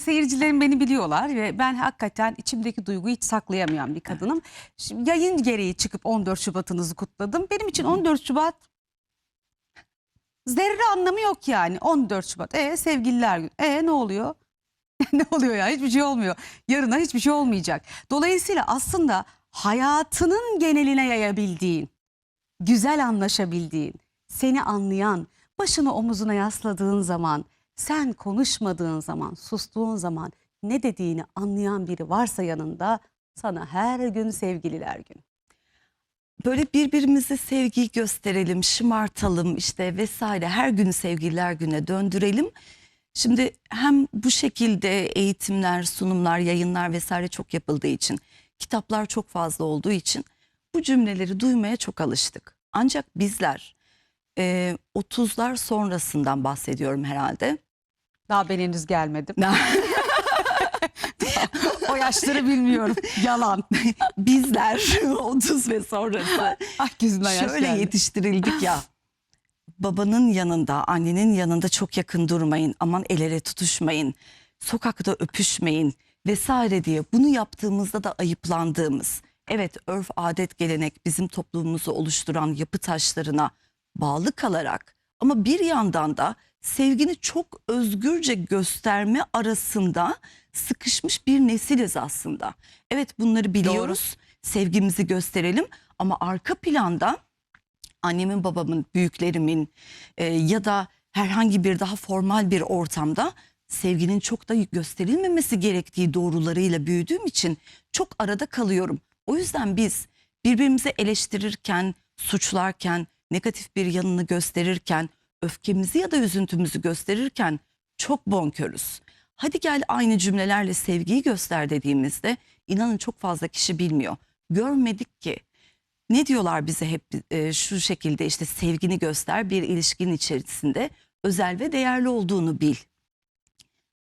Seyircilerim beni biliyorlar ve ben hakikaten içimdeki duyguyu hiç saklayamayan bir kadınım. Şimdi yayın gereği çıkıp 14 Şubat'ınızı kutladım. Benim için 14 Şubat zerre anlamı yok yani. 14 Şubat. E sevgililer günü. E ne oluyor? ne oluyor ya? Hiçbir şey olmuyor. Yarına hiçbir şey olmayacak. Dolayısıyla aslında hayatının geneline yayabildiğin, güzel anlaşabildiğin, seni anlayan, başını omuzuna yasladığın zaman, sen konuşmadığın zaman, sustuğun zaman ne dediğini anlayan biri varsa yanında sana her gün sevgililer günü. Böyle birbirimize sevgiyi gösterelim, şımartalım işte vesaire her gün sevgililer güne döndürelim. Şimdi hem bu şekilde eğitimler, sunumlar, yayınlar vesaire çok yapıldığı için, kitaplar çok fazla olduğu için bu cümleleri duymaya çok alıştık. Ancak bizler e, 30'lar sonrasından bahsediyorum herhalde. Daha ben henüz gelmedim. o yaşları bilmiyorum. Yalan. bizler 30 ve sonrası Ah şöyle geldi. yetiştirildik ya. Babanın yanında, annenin yanında çok yakın durmayın. Aman el ele tutuşmayın. Sokakta öpüşmeyin vesaire diye bunu yaptığımızda da ayıplandığımız. Evet örf, adet, gelenek bizim toplumumuzu oluşturan yapı taşlarına bağlı kalarak ama bir yandan da sevgini çok özgürce gösterme arasında sıkışmış bir nesiliz aslında. Evet bunları biliyoruz. Sevgimizi gösterelim ama arka planda annemin, babamın, büyüklerimin e, ya da herhangi bir daha formal bir ortamda sevginin çok da gösterilmemesi gerektiği doğrularıyla büyüdüğüm için çok arada kalıyorum. O yüzden biz birbirimizi eleştirirken, suçlarken, negatif bir yanını gösterirken, öfkemizi ya da üzüntümüzü gösterirken çok bonkörüz. Hadi gel aynı cümlelerle sevgiyi göster dediğimizde inanın çok fazla kişi bilmiyor. Görmedik ki ne diyorlar bize hep e, şu şekilde işte sevgini göster bir ilişkinin içerisinde özel ve değerli olduğunu bil.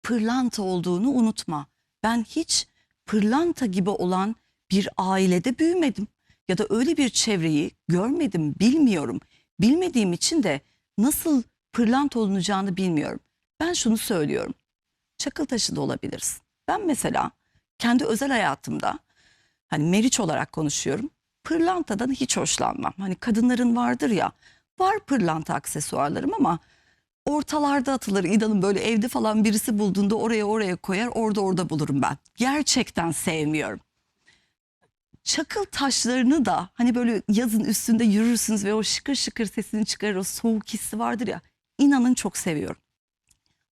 Pırlanta olduğunu unutma. Ben hiç pırlanta gibi olan bir ailede büyümedim ya da öyle bir çevreyi görmedim, bilmiyorum. Bilmediğim için de nasıl pırlanta olunacağını bilmiyorum. Ben şunu söylüyorum. Çakıl taşı da olabilirsin. Ben mesela kendi özel hayatımda hani meriç olarak konuşuyorum. Pırlantadan hiç hoşlanmam. Hani kadınların vardır ya var pırlanta aksesuarlarım ama ortalarda atılır. İnanın böyle evde falan birisi bulduğunda oraya oraya koyar orada orada bulurum ben. Gerçekten sevmiyorum. Çakıl taşlarını da hani böyle yazın üstünde yürürsünüz ve o şıkır şıkır sesini çıkarır o soğuk hissi vardır ya. İnanın çok seviyorum.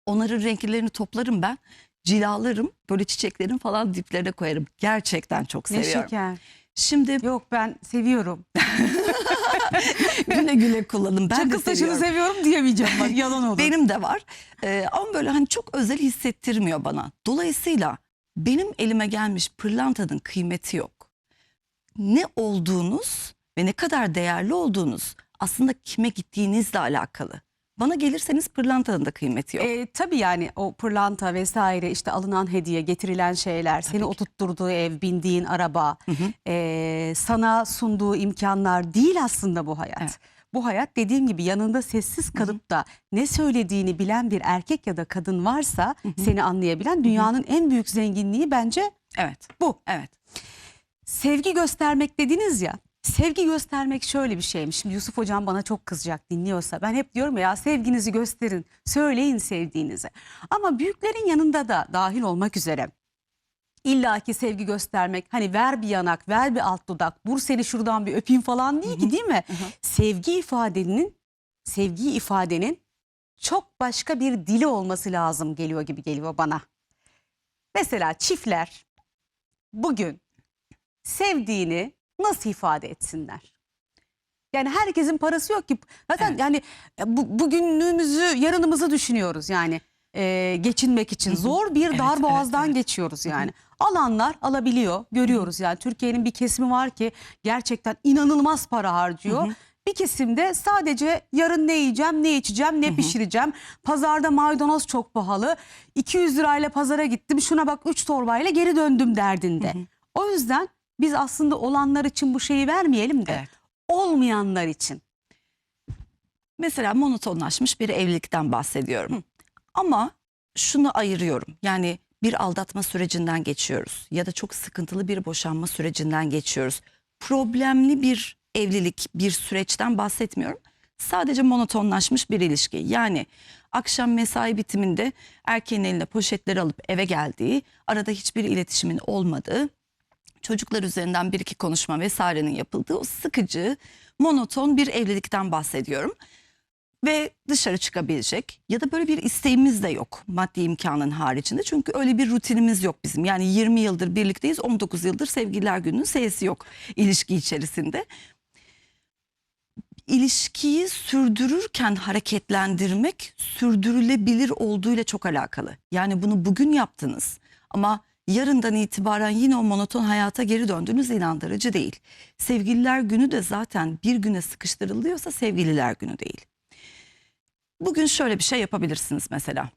Onların renklerini toplarım ben. Cilalarım böyle çiçeklerin falan diplerine koyarım. Gerçekten çok Ne seviyorum. şeker. Şimdi Yok ben seviyorum. güle güle kullanın. Ben Çakıl de taşını seviyorum. seviyorum diyemeyeceğim bak yalan olur. Benim de var. Ee, ama böyle hani çok özel hissettirmiyor bana. Dolayısıyla benim elime gelmiş pırlantanın kıymeti yok. Ne olduğunuz ve ne kadar değerli olduğunuz aslında kime gittiğinizle alakalı. Bana gelirseniz pırlantanın da kıymeti yok. E, tabii yani o pırlanta vesaire işte alınan hediye getirilen şeyler seni oturtturduğu ev bindiğin araba e, sana sunduğu imkanlar değil aslında bu hayat. Evet. Bu hayat dediğim gibi yanında sessiz kalıp da ne söylediğini bilen bir erkek ya da kadın varsa seni anlayabilen dünyanın en büyük zenginliği bence evet. bu. Evet. Sevgi göstermek dediniz ya. Sevgi göstermek şöyle bir şeymiş. Şimdi Yusuf hocam bana çok kızacak dinliyorsa. Ben hep diyorum ya sevginizi gösterin. Söyleyin sevdiğinizi. Ama büyüklerin yanında da dahil olmak üzere. İlla ki sevgi göstermek hani ver bir yanak ver bir alt dudak vur seni şuradan bir öpeyim falan değil ki değil mi? Sevgi ifadenin sevgi ifadenin çok başka bir dili olması lazım geliyor gibi geliyor bana. Mesela çiftler bugün sevdiğini nasıl ifade etsinler? Yani herkesin parası yok ki. Zaten Evet. yani e, bu, bugünlüğümüzü, yarınımızı düşünüyoruz yani e, geçinmek için. Zor bir Evet, dar evet, boğazdan evet. geçiyoruz yani. Alanlar alabiliyor, görüyoruz yani. Türkiye'nin bir kesimi var ki gerçekten inanılmaz para harcıyor. Bir kesimde sadece yarın ne yiyeceğim, ne içeceğim, ne pişireceğim. Pazarda maydanoz çok pahalı. 200 lirayla pazara gittim. Şuna bak 3 torbayla geri döndüm derdinde. O yüzden biz aslında olanlar için bu şeyi vermeyelim de Evet. olmayanlar için. Mesela monotonlaşmış bir evlilikten bahsediyorum. Ama şunu ayırıyorum. Yani bir aldatma sürecinden geçiyoruz ya da çok sıkıntılı bir boşanma sürecinden geçiyoruz. Problemli bir evlilik, bir süreçten bahsetmiyorum. Sadece monotonlaşmış bir ilişki. Yani akşam mesai bitiminde erkeğin eline poşetleri alıp eve geldiği, arada hiçbir iletişimin olmadığı, çocuklar üzerinden bir iki konuşma vesairenin yapıldığı o sıkıcı, monoton bir evlilikten bahsediyorum. Ve dışarı çıkabilecek ya da böyle bir isteğimiz de yok maddi imkanın haricinde. Çünkü öyle bir rutinimiz yok bizim. Yani 20 yıldır birlikteyiz 19 yıldır sevgililer gününün seyisi yok ilişki içerisinde. İlişkiyi sürdürürken hareketlendirmek sürdürülebilir olduğuyla çok alakalı. Yani bunu bugün yaptınız ama yarından itibaren yine o monoton hayata geri döndüğünüz inandırıcı değil. Sevgililer günü de zaten bir güne sıkıştırılıyorsa sevgililer günü değil. Bugün şöyle bir şey yapabilirsiniz mesela.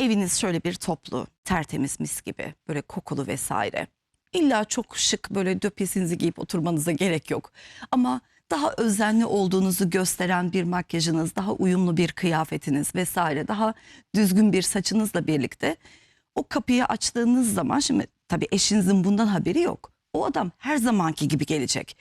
Eviniz şöyle bir toplu, tertemiz mis gibi, böyle kokulu vesaire. İlla çok şık böyle döpesinizi giyip oturmanıza gerek yok. Ama daha özenli olduğunuzu gösteren bir makyajınız, daha uyumlu bir kıyafetiniz vesaire, daha düzgün bir saçınızla birlikte o kapıyı açtığınız zaman şimdi tabii eşinizin bundan haberi yok. O adam her zamanki gibi gelecek.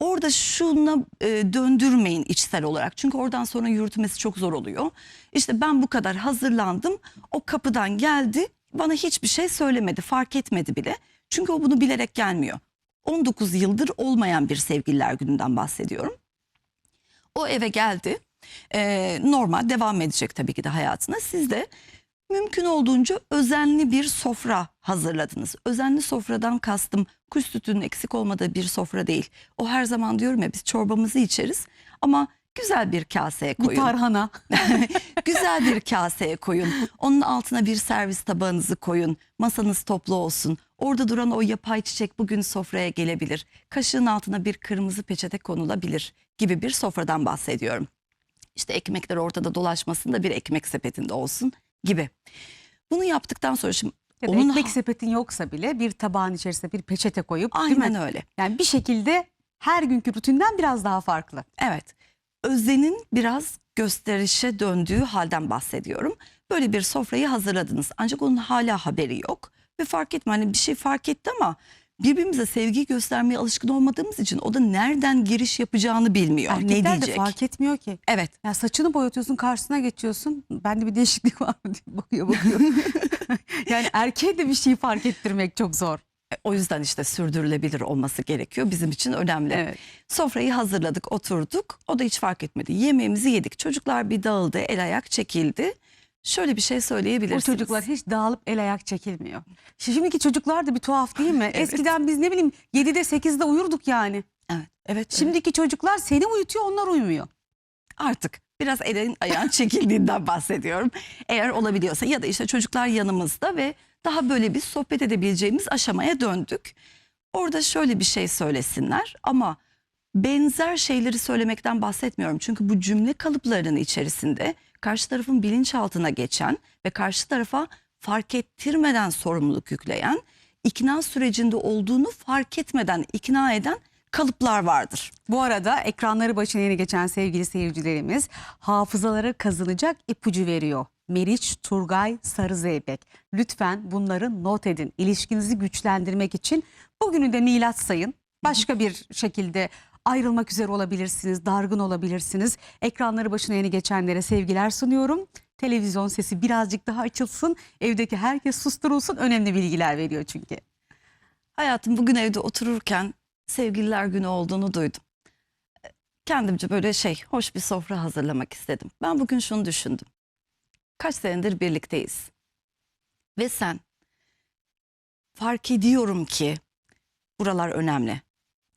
Orada şuna e, döndürmeyin içsel olarak. Çünkü oradan sonra yürütmesi çok zor oluyor. İşte ben bu kadar hazırlandım. O kapıdan geldi. Bana hiçbir şey söylemedi, fark etmedi bile. Çünkü o bunu bilerek gelmiyor. 19 yıldır olmayan bir sevgililer gününden bahsediyorum. O eve geldi. E, normal devam edecek tabii ki de hayatına. Siz de mümkün olduğunca özenli bir sofra hazırladınız. Özenli sofradan kastım kuş sütünün eksik olmadığı bir sofra değil. O her zaman diyorum ya biz çorbamızı içeriz ama güzel bir kaseye Bir koyun. tarhana. güzel bir kaseye koyun. Onun altına bir servis tabağınızı koyun. Masanız toplu olsun. Orada duran o yapay çiçek bugün sofraya gelebilir. Kaşığın altına bir kırmızı peçete konulabilir gibi bir sofradan bahsediyorum. İşte ekmekler ortada dolaşmasın da bir ekmek sepetinde olsun gibi. Bunu yaptıktan sonra şimdi Ya onun ekmek sepetin yoksa bile bir tabağın içerisine bir peçete koyup aynen öyle. Yani bir şekilde her günkü rutinden biraz daha farklı. Evet. Özenin biraz gösterişe döndüğü halden bahsediyorum. Böyle bir sofrayı hazırladınız. Ancak onun hala haberi yok. Ve fark etme hani bir şey fark etti ama birbirimize sevgi göstermeye alışkın olmadığımız için o da nereden giriş yapacağını bilmiyor. ne Erkekler de diyecek? fark etmiyor ki. Evet. Ya saçını boyatıyorsun karşısına geçiyorsun. Bende bir değişiklik var mı diye bakıyor bakıyor. yani erkeğe de bir şey fark ettirmek çok zor. E, O yüzden işte sürdürülebilir olması gerekiyor. Bizim için önemli. Evet. Sofrayı hazırladık, oturduk. O da hiç fark etmedi. Yemeğimizi yedik. Çocuklar bir dağıldı, el ayak çekildi. Şöyle bir şey O söyleyebilirsiniz. çocuklar hiç dağılıp el ayak çekilmiyor. Şimdiki çocuklar da bir tuhaf değil mi? Eskiden biz ne bileyim 7'de 8'de uyurduk yani. Evet. Evet. Şimdiki çocuklar seni uyutuyor onlar uyumuyor. artık biraz elin ayağın çekildiğinden bahsediyorum. Eğer olabiliyorsa ya da işte çocuklar yanımızda ve daha böyle bir sohbet edebileceğimiz aşamaya döndük. Orada şöyle bir şey söylesinler ama benzer şeyleri söylemekten bahsetmiyorum. Çünkü bu cümle kalıplarının içerisinde karşı tarafın bilinçaltına geçen ve karşı tarafa fark ettirmeden sorumluluk yükleyen, ikna sürecinde olduğunu fark etmeden ikna eden kalıplar vardır. Bu arada ekranları başına yeni geçen sevgili seyircilerimiz hafızalara kazanacak ipucu veriyor. Meriç Turgay Sarı Zeybek. Lütfen bunları not edin. İlişkinizi güçlendirmek için bugünü de milat sayın. Başka bir şekilde ayrılmak üzere olabilirsiniz, dargın olabilirsiniz. Ekranları başına yeni geçenlere sevgiler sunuyorum. Televizyon sesi birazcık daha açılsın. Evdeki herkes susturulsun. Önemli bilgiler veriyor çünkü. Hayatım bugün evde otururken sevgililer günü olduğunu duydum. Kendimce böyle şey hoş bir sofra hazırlamak istedim. Ben bugün şunu düşündüm. Kaç senedir birlikteyiz. Ve sen fark ediyorum ki buralar önemli.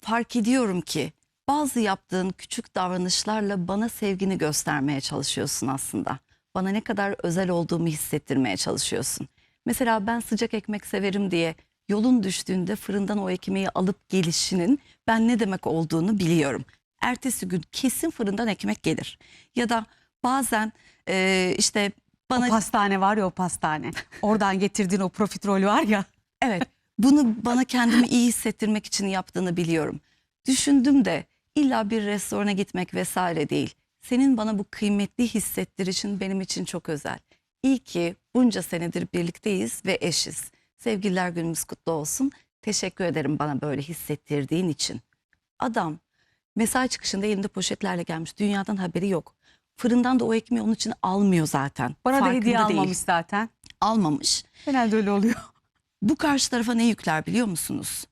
Fark ediyorum ki bazı yaptığın küçük davranışlarla bana sevgini göstermeye çalışıyorsun aslında. Bana ne kadar özel olduğumu hissettirmeye çalışıyorsun. Mesela ben sıcak ekmek severim diye yolun düştüğünde fırından o ekmeği alıp gelişinin ben ne demek olduğunu biliyorum. Ertesi gün kesin fırından ekmek gelir. Ya da bazen eee, işte bana O pastane var ya o pastane. Oradan getirdiğin o profiterol var ya. Evet. Bunu bana kendimi iyi hissettirmek için yaptığını biliyorum. Düşündüm de illa bir restorana gitmek vesaire değil. Senin bana bu kıymetli hissettirişin benim için çok özel. İyi ki bunca senedir birlikteyiz ve eşiz. Sevgililer günümüz kutlu olsun. Teşekkür ederim bana böyle hissettirdiğin için. Adam mesai çıkışında elinde poşetlerle gelmiş. Dünyadan haberi yok. Fırından da o ekmeği onun için almıyor zaten. Bana da Farkında hediye değil. almamış zaten. Almamış. Genelde öyle oluyor. Bu karşı tarafa ne yükler biliyor musunuz?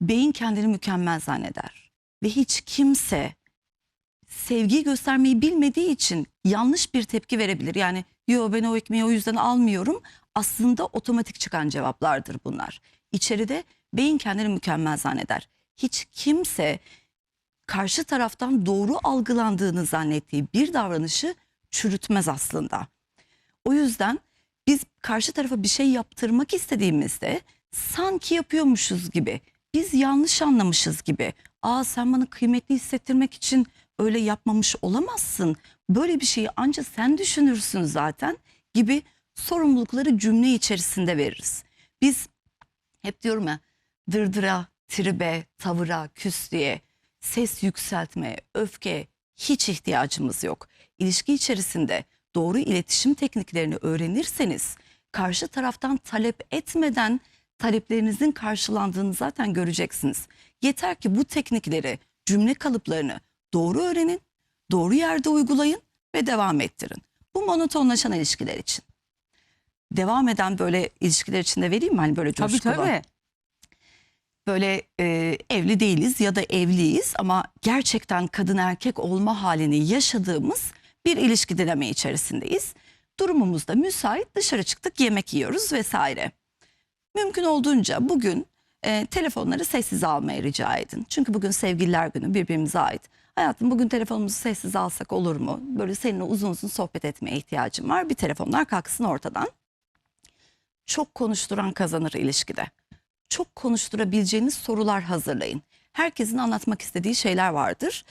Beyin kendini mükemmel zanneder. Ve hiç kimse sevgiyi göstermeyi bilmediği için yanlış bir tepki verebilir. Yani yo ben o ekmeği o yüzden almıyorum. Aslında otomatik çıkan cevaplardır bunlar. İçeride beyin kendini mükemmel zanneder. Hiç kimse karşı taraftan doğru algılandığını zannettiği bir davranışı çürütmez aslında. O yüzden biz karşı tarafa bir şey yaptırmak istediğimizde sanki yapıyormuşuz gibi, biz yanlış anlamışız gibi. Aa sen bana kıymetli hissettirmek için öyle yapmamış olamazsın. Böyle bir şeyi ancak sen düşünürsün zaten gibi sorumlulukları cümle içerisinde veririz. Biz hep diyorum ya dırdıra, tribe, tavıra, küslüğe, ses yükseltme, öfke hiç ihtiyacımız yok. İlişki içerisinde doğru iletişim tekniklerini öğrenirseniz karşı taraftan talep etmeden taleplerinizin karşılandığını zaten göreceksiniz. Yeter ki bu teknikleri, cümle kalıplarını doğru öğrenin, doğru yerde uygulayın ve devam ettirin. Bu monotonlaşan ilişkiler için. Devam eden böyle ilişkiler için de vereyim mi? Hani böyle Tabii coşkulu tabii. böyle e, evli değiliz ya da evliyiz ama gerçekten kadın erkek olma halini yaşadığımız bir ilişki dinamiği içerisindeyiz. Durumumuz da müsait dışarı çıktık yemek yiyoruz vesaire. Mümkün olduğunca bugün e, telefonları sessiz almaya rica edin. Çünkü bugün sevgililer günü birbirimize ait. Hayatım bugün telefonumuzu sessiz alsak olur mu? Böyle seninle uzun uzun sohbet etmeye ihtiyacım var. Bir telefonlar kalksın ortadan. Çok konuşturan kazanır ilişkide çok konuşturabileceğiniz sorular hazırlayın. Herkesin anlatmak istediği şeyler vardır.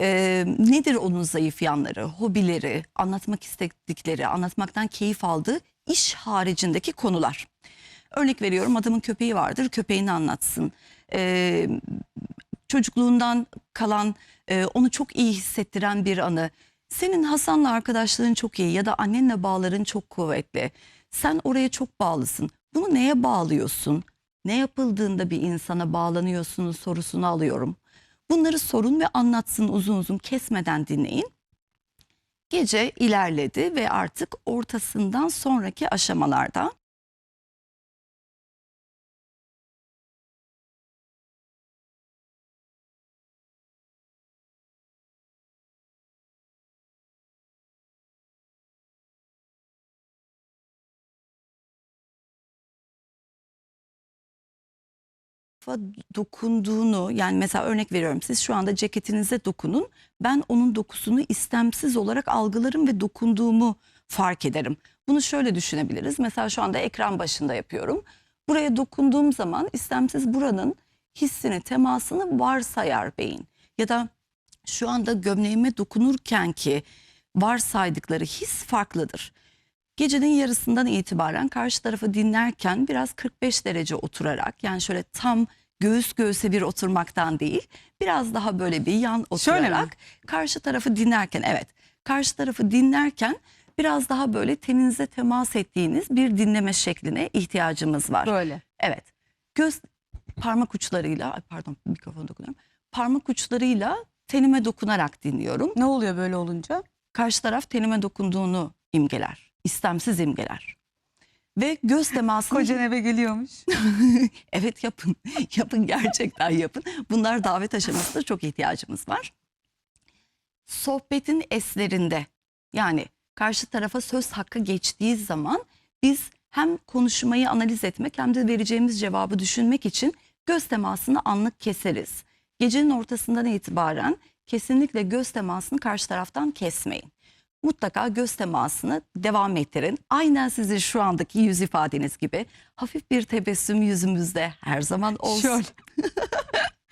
Ee, nedir onun zayıf yanları, hobileri, anlatmak istedikleri, anlatmaktan keyif aldığı iş haricindeki konular. Örnek veriyorum adamın köpeği vardır, köpeğini anlatsın. Ee, çocukluğundan kalan, e, onu çok iyi hissettiren bir anı. Senin Hasan'la arkadaşlığın çok iyi ya da annenle bağların çok kuvvetli. Sen oraya çok bağlısın. Bunu neye bağlıyorsun? Ne yapıldığında bir insana bağlanıyorsunuz sorusunu alıyorum. Bunları sorun ve anlatsın uzun uzun kesmeden dinleyin. Gece ilerledi ve artık ortasından sonraki aşamalarda dokunduğunu yani mesela örnek veriyorum siz şu anda ceketinize dokunun ben onun dokusunu istemsiz olarak algılarım ve dokunduğumu fark ederim. Bunu şöyle düşünebiliriz mesela şu anda ekran başında yapıyorum buraya dokunduğum zaman istemsiz buranın hissini temasını varsayar beyin ya da şu anda gömleğime dokunurken ki varsaydıkları his farklıdır. Gecenin yarısından itibaren karşı tarafı dinlerken biraz 45 derece oturarak yani şöyle tam göğüs göğüse bir oturmaktan değil biraz daha böyle bir yan oturarak karşı tarafı dinlerken evet karşı tarafı dinlerken biraz daha böyle teninize temas ettiğiniz bir dinleme şekline ihtiyacımız var. Böyle. Evet. Göz parmak uçlarıyla ay pardon mikrofona dokunuyorum. Parmak uçlarıyla tenime dokunarak dinliyorum. Ne oluyor böyle olunca? Karşı taraf tenime dokunduğunu imgeler. İstemsiz imgeler. Ve göz temasını Kocan eve geliyormuş. evet yapın. yapın gerçekten yapın. Bunlar davet aşamasında çok ihtiyacımız var. Sohbetin eslerinde yani karşı tarafa söz hakkı geçtiği zaman biz hem konuşmayı analiz etmek hem de vereceğimiz cevabı düşünmek için göz temasını anlık keseriz. Gecenin ortasından itibaren kesinlikle göz temasını karşı taraftan kesmeyin. Mutlaka göz temasını devam ettirin. Aynen sizin şu andaki yüz ifadeniz gibi hafif bir tebessüm yüzümüzde her zaman olsun. Şöyle.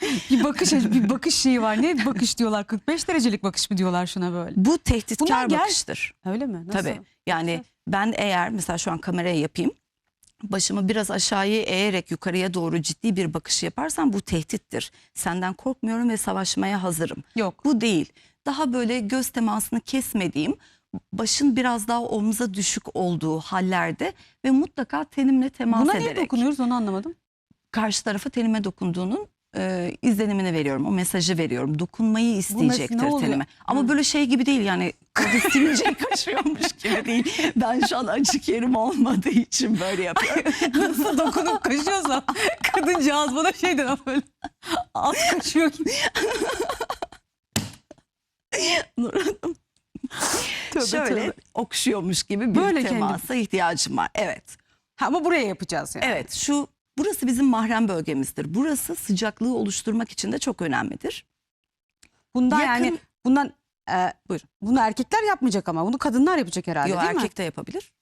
bir bakış bir bakış şeyi var. Ne bakış diyorlar? 45 derecelik bakış mı diyorlar şuna böyle? Bu Bunlar tehditkar gel- bakıştır. Öyle mi? Nasıl? Tabii. Yani ben eğer mesela şu an kameraya yapayım. Başımı biraz aşağıya eğerek yukarıya doğru ciddi bir bakış yaparsam bu tehdittir. Senden korkmuyorum ve savaşmaya hazırım. Yok. Bu değil. Daha böyle göz temasını kesmediğim, başın biraz daha omza düşük olduğu hallerde ve mutlaka tenimle temas Buna niye ederek dokunuyoruz onu anlamadım. karşı tarafa tenime dokunduğunun e, izlenimini veriyorum. O mesajı veriyorum. Dokunmayı isteyecektir tenime. Ama Hı. böyle şey gibi değil yani kızı sivilceyi kaşıyormuş gibi değil. Ben şu an açık yerim olmadığı için böyle yapıyorum. Nasıl dokunup kaşıyorsam kadıncağız bana şey der böyle az kaşıyor gibi. Nur Hanım Tövbe, şöyle tövbe. okşuyormuş gibi bir Böyle temasa ihtiyacım var. Evet. Ha, ama buraya yapacağız yani. Evet şu burası bizim mahrem bölgemizdir. Burası sıcaklığı oluşturmak için de çok önemlidir. Bundan Yakın- yani bundan e, Buyurun. bunu erkekler yapmayacak ama bunu kadınlar yapacak herhalde Yo, değil mi? erkek de yapabilir.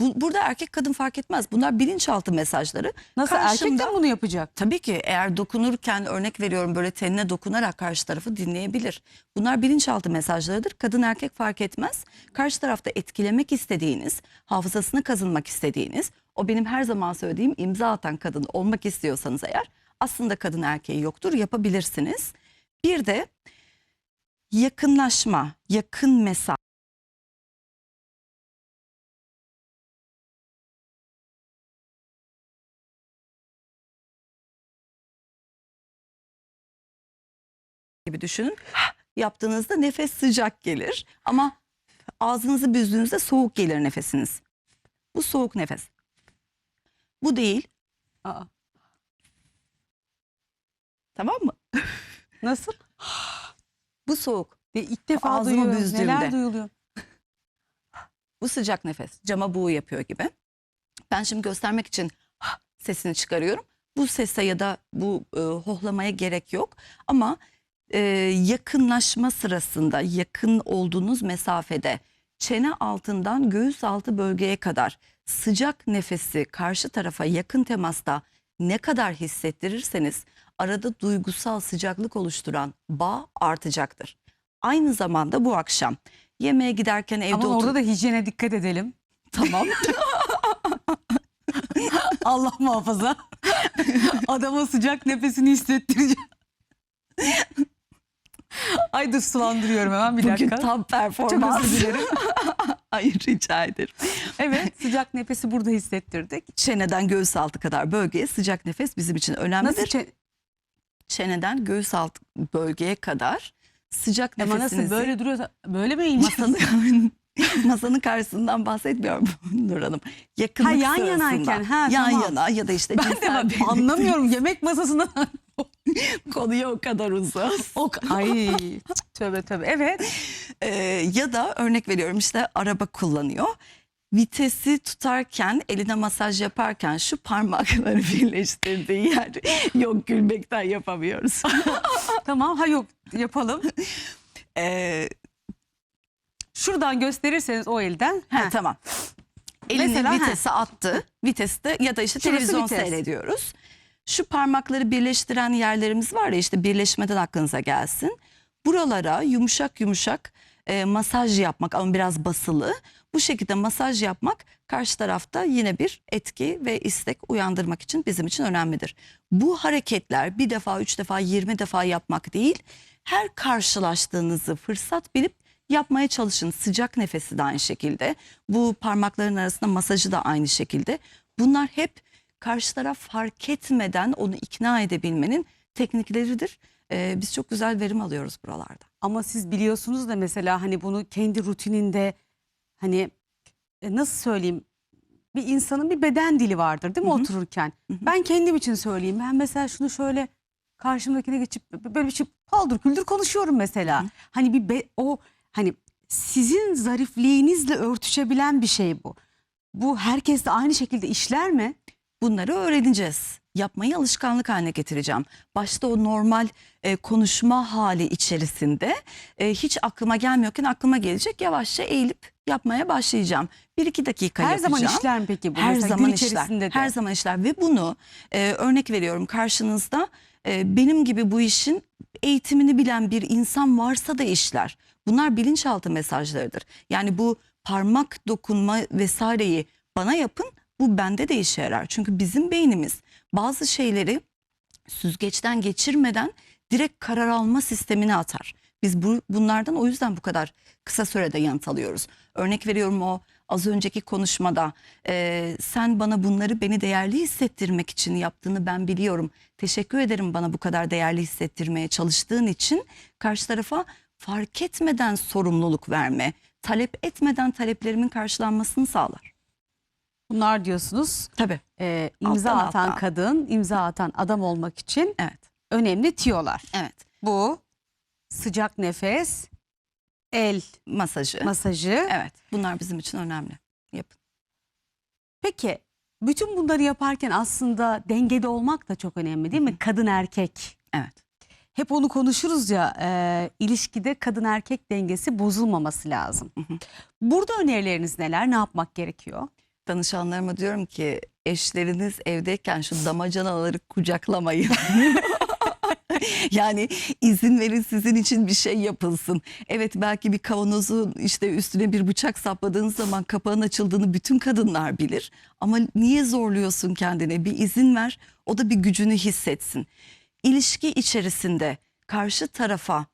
Bu, burada erkek kadın fark etmez. Bunlar bilinçaltı mesajları. Nasıl erkek de mi bunu yapacak? Tabii ki eğer dokunurken örnek veriyorum böyle tenine dokunarak karşı tarafı dinleyebilir. Bunlar bilinçaltı mesajlarıdır. Kadın erkek fark etmez. Karşı tarafta etkilemek istediğiniz, hafızasını kazınmak istediğiniz, o benim her zaman söylediğim imza atan kadın olmak istiyorsanız eğer aslında kadın erkeği yoktur yapabilirsiniz. Bir de yakınlaşma, yakın mesaj. Gibi düşünün. Yaptığınızda nefes sıcak gelir ama ağzınızı büzdüğünüzde soğuk gelir nefesiniz. Bu soğuk nefes. Bu değil. Aa, Tamam mı? nasıl? Bu soğuk. E, ilk defa Ağzımı duyuyorum. büzdüğümde. Neler duyuluyor? Bu sıcak nefes. Cama buğu yapıyor gibi. Ben şimdi göstermek için sesini çıkarıyorum. Bu sese ya da bu e, hohlamaya gerek yok. Ama e, yakınlaşma sırasında yakın olduğunuz mesafede çene altından göğüs altı bölgeye kadar sıcak nefesi karşı tarafa yakın temasta ne kadar hissettirirseniz arada duygusal sıcaklık oluşturan bağ artacaktır. Aynı zamanda bu akşam yemeğe giderken evde Ama orada da hijyene dikkat edelim. Tamam. Allah muhafaza. Adamın sıcak nefesini hissettireceğim. Ay dur sulandırıyorum hemen bir Bugün dakika. tam Çok performans. özür dilerim. Hayır rica ederim. Evet sıcak nefesi burada hissettirdik. Çeneden göğüs altı kadar bölgeye sıcak nefes bizim için önemlidir. Nasıl çe- Çeneden göğüs altı bölgeye kadar sıcak ama nefesinizi nasıl böyle duruyorsa böyle mi masanın, masanın karşısından bahsetmiyorum Nur Hanım. Yakınlık Ha, yan sırasında. yanayken, ha, yan tamam. yana ya da işte Ben de bak, anlamıyorum yemek masasından. konuya o kadar uzun. o, ay tövbe tövbe evet. Ee, ya da örnek veriyorum işte araba kullanıyor. Vitesi tutarken eline masaj yaparken şu parmakları birleştirdiği yer yok gülmekten yapamıyoruz. Tamam ha yok yapalım. Ee, Şuradan gösterirseniz o elden. ha, Ha, tamam. Elini Mesela, vitese attı. Viteste ya da işte Şurası televizyon vites. seyrediyoruz. Şu parmakları birleştiren yerlerimiz var ya işte birleşmeden aklınıza gelsin. Buralara yumuşak yumuşak e, masaj yapmak ama biraz basılı. Bu şekilde masaj yapmak karşı tarafta yine bir etki ve istek uyandırmak için bizim için önemlidir. Bu hareketler bir defa, üç defa, yirmi defa yapmak değil. Her karşılaştığınızı fırsat bilip yapmaya çalışın. Sıcak nefesi de aynı şekilde. Bu parmakların arasında masajı da aynı şekilde. Bunlar hep karşı taraf fark etmeden onu ikna edebilmenin teknikleridir. Ee, biz çok güzel verim alıyoruz buralarda. Ama siz biliyorsunuz da mesela hani bunu kendi rutininde hani e, nasıl söyleyeyim bir insanın bir beden dili vardır değil mi Hı hı. otururken. Hı hı. Ben kendim için söyleyeyim. Ben mesela şunu şöyle karşımdakine geçip böyle bir şey paldır küldür konuşuyorum mesela. Hı. Hani bir be- o hani sizin zarifliğinizle örtüşebilen bir şey bu. Bu herkes de aynı şekilde işler mi? Bunları öğreneceğiz. Yapmayı alışkanlık haline getireceğim. Başta o normal e, konuşma hali içerisinde e, hiç aklıma gelmiyorken aklıma gelecek. Yavaşça eğilip yapmaya başlayacağım. Bir iki dakika Her yapacağım. zaman işler mi peki bu? Her Mesela zaman gün işler. içerisinde de. Her zaman işler ve bunu e, örnek veriyorum karşınızda e, benim gibi bu işin eğitimini bilen bir insan varsa da işler. Bunlar bilinçaltı mesajlarıdır. Yani bu parmak dokunma vesaireyi bana yapın bu bende de işe yarar. Çünkü bizim beynimiz bazı şeyleri süzgeçten geçirmeden direkt karar alma sistemine atar. Biz bu, bunlardan o yüzden bu kadar kısa sürede yanıt alıyoruz. Örnek veriyorum o az önceki konuşmada e, sen bana bunları beni değerli hissettirmek için yaptığını ben biliyorum. Teşekkür ederim bana bu kadar değerli hissettirmeye çalıştığın için karşı tarafa fark etmeden sorumluluk verme, talep etmeden taleplerimin karşılanmasını sağlar. Bunlar diyorsunuz Tabii. e, imza Alttan atan alttan. kadın, imza atan adam olmak için Evet. önemli tiyolar. Evet. Bu sıcak nefes, el Masajı. masajı. evet. Bunlar bizim için önemli. Yapın. Peki bütün bunları yaparken aslında dengede olmak da çok önemli değil mi? Kadın erkek. Evet. Hep onu konuşuruz ya e, ilişkide kadın erkek dengesi bozulmaması lazım. Burada önerileriniz neler? Ne yapmak gerekiyor? Danışanlarıma diyorum ki eşleriniz evdeyken şu damacanaları kucaklamayın. yani izin verin sizin için bir şey yapılsın. Evet belki bir kavanozun işte üstüne bir bıçak sapladığınız zaman kapağın açıldığını bütün kadınlar bilir. Ama niye zorluyorsun kendine? Bir izin ver o da bir gücünü hissetsin. İlişki içerisinde karşı tarafa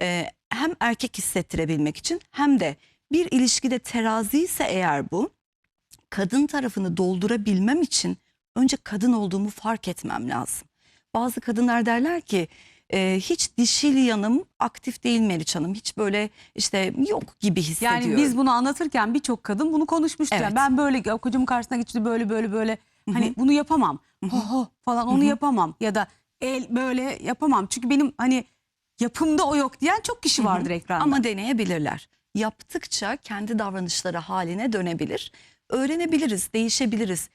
e, hem erkek hissettirebilmek için hem de bir ilişkide terazi ise eğer bu kadın tarafını doldurabilmem için önce kadın olduğumu fark etmem lazım. Bazı kadınlar derler ki e, hiç dişil yanım aktif değil Meriç Hanım. Hiç böyle işte yok gibi hissediyorum. Yani biz bunu anlatırken birçok kadın bunu konuşmuştu. Yani Evet. ben böyle kocamın karşısına geçti böyle böyle böyle hani bunu yapamam. Ho ho falan onu yapamam ya da el böyle yapamam. Çünkü benim hani yapımda o yok diyen çok kişi vardır ekranda. Ama deneyebilirler. Yaptıkça kendi davranışları haline dönebilir. Öğrenebiliriz, değişebiliriz.